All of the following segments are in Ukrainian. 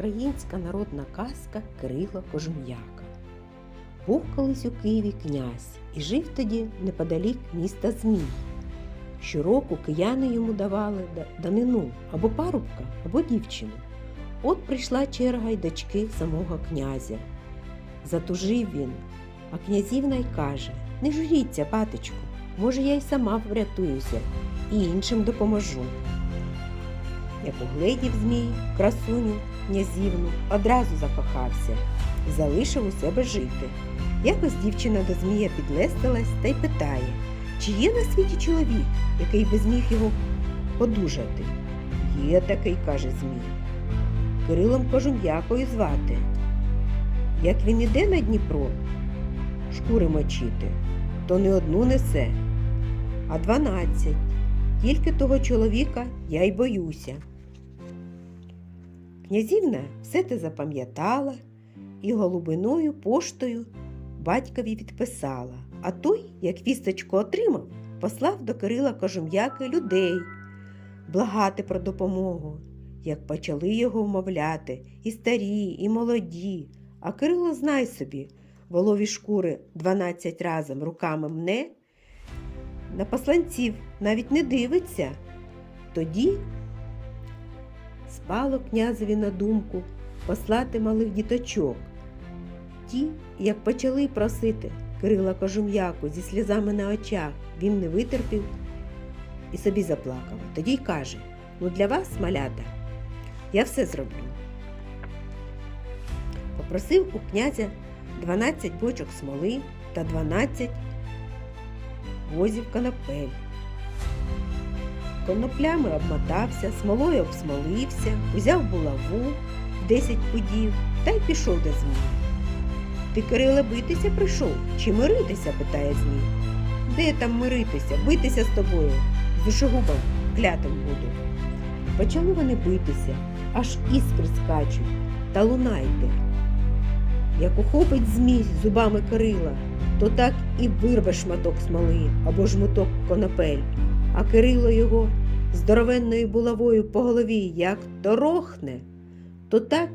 українська народна казка Кирило Кожум'яка. Був колись у Києві князь і жив тоді неподалік міста Змій. Щороку кияни йому давали данину або парубка, або дівчину. От прийшла черга й дочки самого князя. Затужив він, а князівна й каже: Не журіться, батечку, може, я й сама врятуюся і іншим допоможу. Як угледів змій, красуню, князівну, одразу закохався залишив у себе жити. Якось дівчина до змія підлестилась та й питає, чи є на світі чоловік, який би зміг його подужати. Є такий, каже Змій. Кирилом Кожум'якою звати. Як він іде на Дніпро, шкури мочити, то не одну несе, а дванадцять. Тільки того чоловіка я й боюся. Князівна все те запам'ятала і голубиною поштою батькові відписала, а той, як вісточку отримав, послав до Кирила Кожум'яки людей благати про допомогу. Як почали його вмовляти, і старі, і молоді, а Кирило, знай собі, волові шкури дванадцять разом руками мне, на посланців навіть не дивиться. Тоді спало князеві на думку послати малих діточок. Ті, як почали просити Кирила Кожум'яку зі сльозами на очах, він не витерпів і собі заплакав. Тоді й каже: Ну для вас, малята, я все зроблю. Попросив у князя 12 бочок смоли та 12 возів конопель. Коноплями обмотався, смолою обсмолився, узяв булаву 10 пудів та й пішов до Змія. Ти, Кириле, битися прийшов чи миритися? питає Змій. Де там миритися? Битися з тобою. З душогубом клятим буду. Почали вони битися, аж іскри скачуть та луна йде. Як ухопить змій зубами Кирила, то так і вирве шматок смоли або жмуток конопель, а Кирило його здоровенною булавою по голові як торохне, то так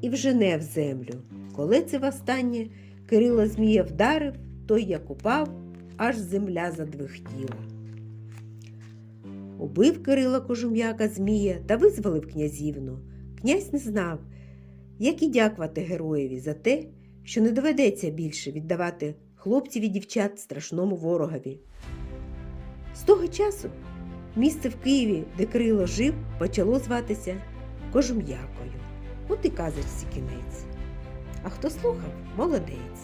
і вжене в землю. Коли це востаннє Кирило Змія вдарив, той як упав, аж земля задвихтіла. Убив Кирило Кожум'яка Змія та визволив князівну. Князь не знав, як і дякувати героєві за те, що не доведеться більше віддавати хлопців і дівчат страшному ворогові. З того часу місце в Києві, де крило жив, почало зватися Кожум'якою. От і казочці кінець. А хто слухав, молодець.